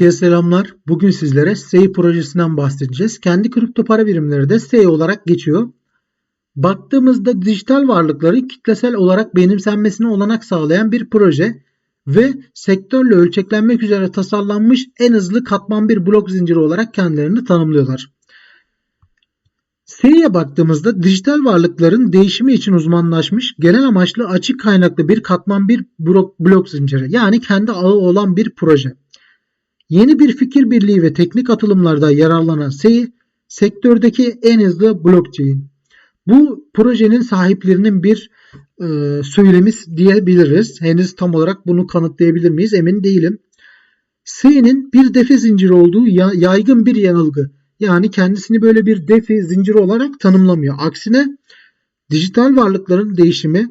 Herkese selamlar. Bugün sizlere SEI projesinden bahsedeceğiz. Kendi kripto para birimleri de SEI olarak geçiyor. Baktığımızda dijital varlıkları kitlesel olarak benimsenmesine olanak sağlayan bir proje ve sektörle ölçeklenmek üzere tasarlanmış en hızlı katman bir blok zinciri olarak kendilerini tanımlıyorlar. SEI'ye baktığımızda dijital varlıkların değişimi için uzmanlaşmış, genel amaçlı açık kaynaklı bir katman bir blok, blok zinciri yani kendi ağı olan bir proje. Yeni bir fikir birliği ve teknik atılımlarda yararlanan SEI, sektördeki en hızlı blockchain. Bu projenin sahiplerinin bir e, söylemiz diyebiliriz. Henüz tam olarak bunu kanıtlayabilir miyiz emin değilim. SEI'nin bir defi zinciri olduğu ya, yaygın bir yanılgı. Yani kendisini böyle bir defi zinciri olarak tanımlamıyor. Aksine dijital varlıkların değişimi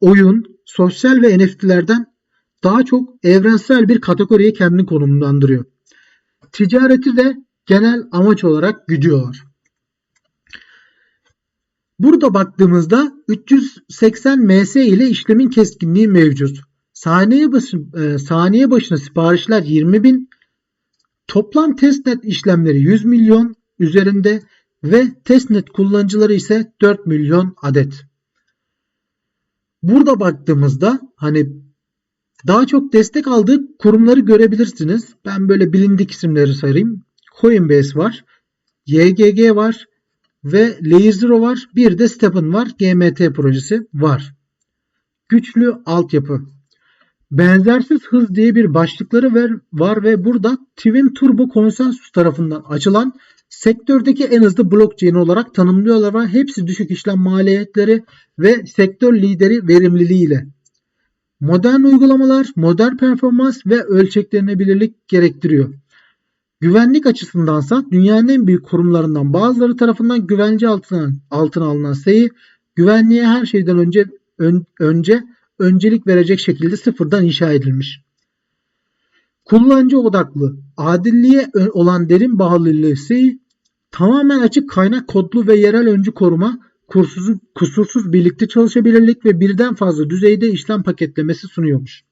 oyun, sosyal ve NFT'lerden daha çok evrensel bir kategoriye kendini konumlandırıyor. Ticareti de genel amaç olarak güdüyorlar. Burada baktığımızda 380 ms ile işlemin keskinliği mevcut. Saniye, başı, e, saniye başına siparişler 20 bin, toplam testnet işlemleri 100 milyon üzerinde ve testnet kullanıcıları ise 4 milyon adet. Burada baktığımızda hani daha çok destek aldığı kurumları görebilirsiniz. Ben böyle bilindik isimleri sayayım. Coinbase var. YGG var. Ve Layer var. Bir de Step'n var. GMT projesi var. Güçlü altyapı. Benzersiz hız diye bir başlıkları var ve burada Twin Turbo Consensus tarafından açılan sektördeki en hızlı blockchain olarak tanımlıyorlar ve hepsi düşük işlem maliyetleri ve sektör lideri verimliliğiyle. Modern uygulamalar, modern performans ve ölçeklenebilirlik gerektiriyor. Güvenlik açısındansa dünyanın en büyük kurumlarından bazıları tarafından güvence altına, altına alınan SEI, güvenliğe her şeyden önce ön, önce öncelik verecek şekilde sıfırdan inşa edilmiş. Kullanıcı odaklı, adilliğe olan derin bağlılığı tamamen açık kaynak kodlu ve yerel öncü koruma, kursuz, kusursuz birlikte çalışabilirlik ve birden fazla düzeyde işlem paketlemesi sunuyormuş.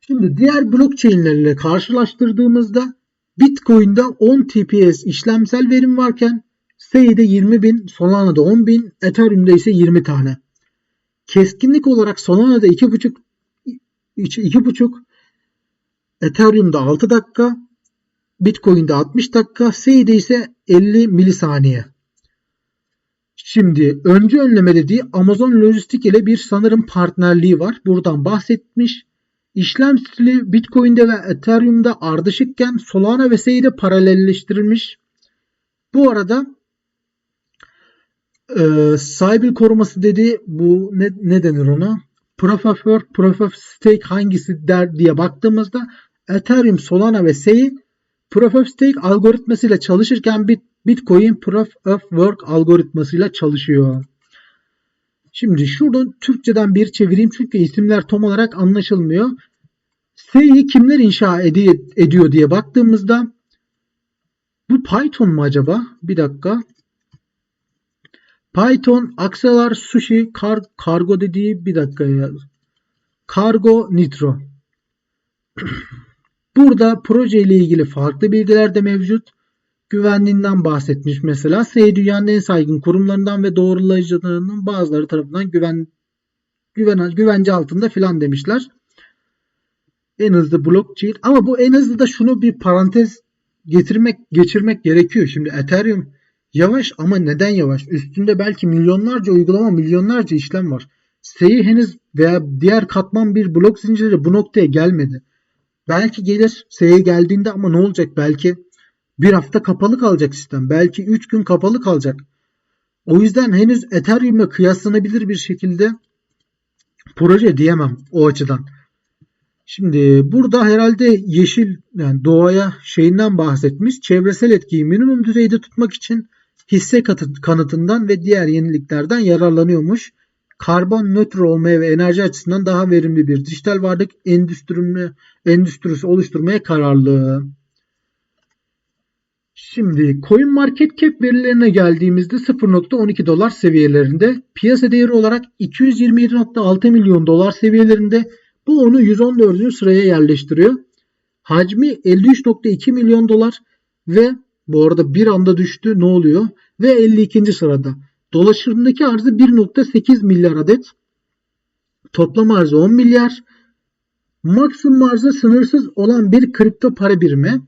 Şimdi diğer blockchain'lerle karşılaştırdığımızda Bitcoin'de 10 TPS işlemsel verim varken Sei'de 20 bin, Solana'da 10 bin, Ethereum'da ise 20 tane. Keskinlik olarak Solana'da 2.5 2.5 Ethereum'da 6 dakika, Bitcoin'de 60 dakika, Sei'de ise 50 milisaniye. Şimdi önce önleme dediği Amazon Lojistik ile bir sanırım partnerliği var. Buradan bahsetmiş. İşlem stili Bitcoin'de ve Ethereum'da ardışıkken Solana ve Sei'de paralelleştirilmiş. Bu arada e, cyber koruması dediği bu ne, ne denir ona? Proof of Work, Proof of Stake hangisi der diye baktığımızda Ethereum, Solana ve Sei Proof of Stake algoritmasıyla çalışırken Bitcoin Proof of Work algoritmasıyla çalışıyor. Şimdi şuradan Türkçeden bir çevireyim çünkü isimler tam olarak anlaşılmıyor. S'yi kimler inşa ed- ediyor diye baktığımızda bu Python mu acaba? Bir dakika. Python, Axelar, Sushi, kar, Kargo dediği bir dakika ya. Cargo Nitro. Burada proje ile ilgili farklı bilgiler de mevcut. Güvenliğinden bahsetmiş mesela. SEI dünyanın en saygın kurumlarından ve doğrulayıcılarının bazıları tarafından güven, güven güvence altında filan demişler. En hızlı blockchain ama bu en hızlı da şunu bir parantez getirmek geçirmek gerekiyor. Şimdi Ethereum yavaş ama neden yavaş? Üstünde belki milyonlarca uygulama, milyonlarca işlem var. SEI henüz veya diğer katman bir blok zinciri bu noktaya gelmedi. Belki gelir SEI geldiğinde ama ne olacak? Belki bir hafta kapalı kalacak sistem. Belki 3 gün kapalı kalacak. O yüzden henüz Ethereum'la kıyaslanabilir bir şekilde proje diyemem o açıdan. Şimdi burada herhalde yeşil yani doğaya şeyinden bahsetmiş. Çevresel etkiyi minimum düzeyde tutmak için hisse kanıtından ve diğer yeniliklerden yararlanıyormuş. Karbon nötr olmaya ve enerji açısından daha verimli bir dijital varlık endüstrisi oluşturmaya kararlı. Şimdi Coin Market Cap verilerine geldiğimizde 0.12 dolar seviyelerinde piyasa değeri olarak 227.6 milyon dolar seviyelerinde bu onu 114. sıraya yerleştiriyor. Hacmi 53.2 milyon dolar ve bu arada bir anda düştü. Ne oluyor? Ve 52. sırada. Dolaşımdaki arzı 1.8 milyar adet. Toplam arzı 10 milyar. Maksimum arzı sınırsız olan bir kripto para birimi.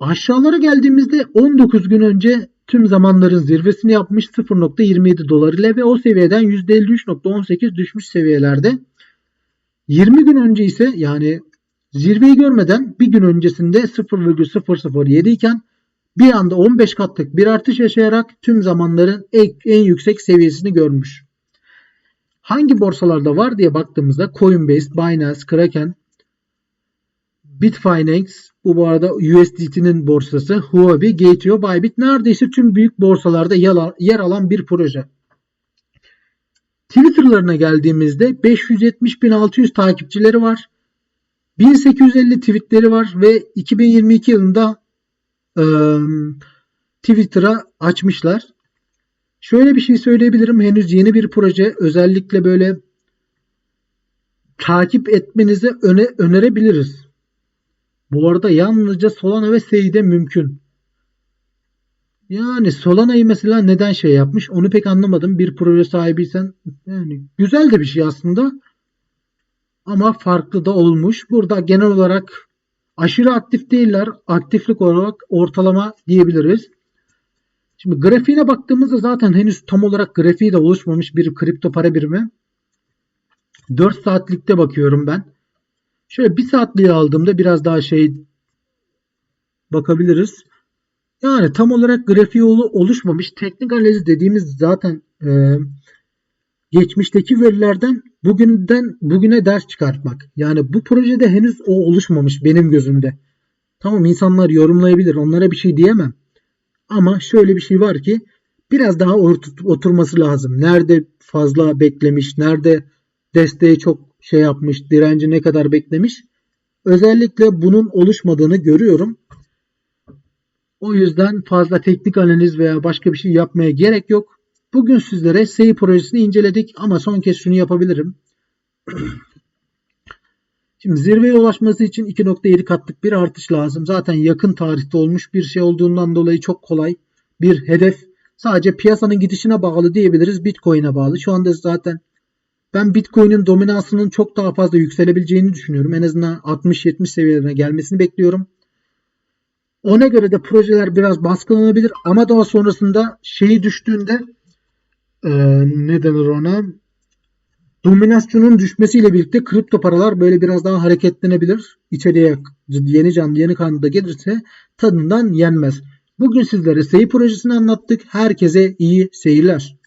Aşağılara geldiğimizde 19 gün önce tüm zamanların zirvesini yapmış 0.27 dolar ile ve o seviyeden %53.18 düşmüş seviyelerde. 20 gün önce ise yani zirveyi görmeden bir gün öncesinde 0,007 iken bir anda 15 katlık bir artış yaşayarak tüm zamanların en, en yüksek seviyesini görmüş. Hangi borsalarda var diye baktığımızda Coinbase, Binance, Kraken, Bitfinex, bu bu arada USDT'nin borsası, Huobi, Gate.io, Bybit neredeyse tüm büyük borsalarda yer alan bir proje. Twitter'larına geldiğimizde 570.600 takipçileri var. 1850 tweetleri var ve 2022 yılında e, Twitter'a açmışlar. Şöyle bir şey söyleyebilirim. Henüz yeni bir proje. Özellikle böyle takip etmenizi öne, önerebiliriz. Bu arada yalnızca Solana ve Sei'de mümkün. Yani Solana'yı mesela neden şey yapmış onu pek anlamadım. Bir proje sahibiysen yani güzel de bir şey aslında. Ama farklı da olmuş. Burada genel olarak aşırı aktif değiller. Aktiflik olarak ortalama diyebiliriz. Şimdi grafiğine baktığımızda zaten henüz tam olarak grafiği de oluşmamış bir kripto para birimi. 4 saatlikte bakıyorum ben. Şöyle 1 saatliği aldığımda biraz daha şey bakabiliriz. Yani tam olarak grafiği oluşmamış. Teknik analiz dediğimiz zaten e, geçmişteki verilerden bugünden bugüne ders çıkartmak. Yani bu projede henüz o oluşmamış benim gözümde. Tamam insanlar yorumlayabilir. Onlara bir şey diyemem. Ama şöyle bir şey var ki biraz daha oturması lazım. Nerede fazla beklemiş, nerede desteği çok şey yapmış, direnci ne kadar beklemiş. Özellikle bunun oluşmadığını görüyorum. O yüzden fazla teknik analiz veya başka bir şey yapmaya gerek yok. Bugün sizlere SEI projesini inceledik ama son kez şunu yapabilirim. Şimdi zirveye ulaşması için 2.7 katlık bir artış lazım. Zaten yakın tarihte olmuş bir şey olduğundan dolayı çok kolay bir hedef. Sadece piyasanın gidişine bağlı diyebiliriz. Bitcoin'e bağlı. Şu anda zaten ben Bitcoin'in dominansının çok daha fazla yükselebileceğini düşünüyorum. En azından 60-70 seviyelerine gelmesini bekliyorum. Ona göre de projeler biraz baskılanabilir ama daha sonrasında şeyi düştüğünde e, ne denir ona dominasyonun düşmesiyle birlikte kripto paralar böyle biraz daha hareketlenebilir. İçeriye yeni canlı yeni kanlı da gelirse tadından yenmez. Bugün sizlere SEI projesini anlattık. Herkese iyi seyirler.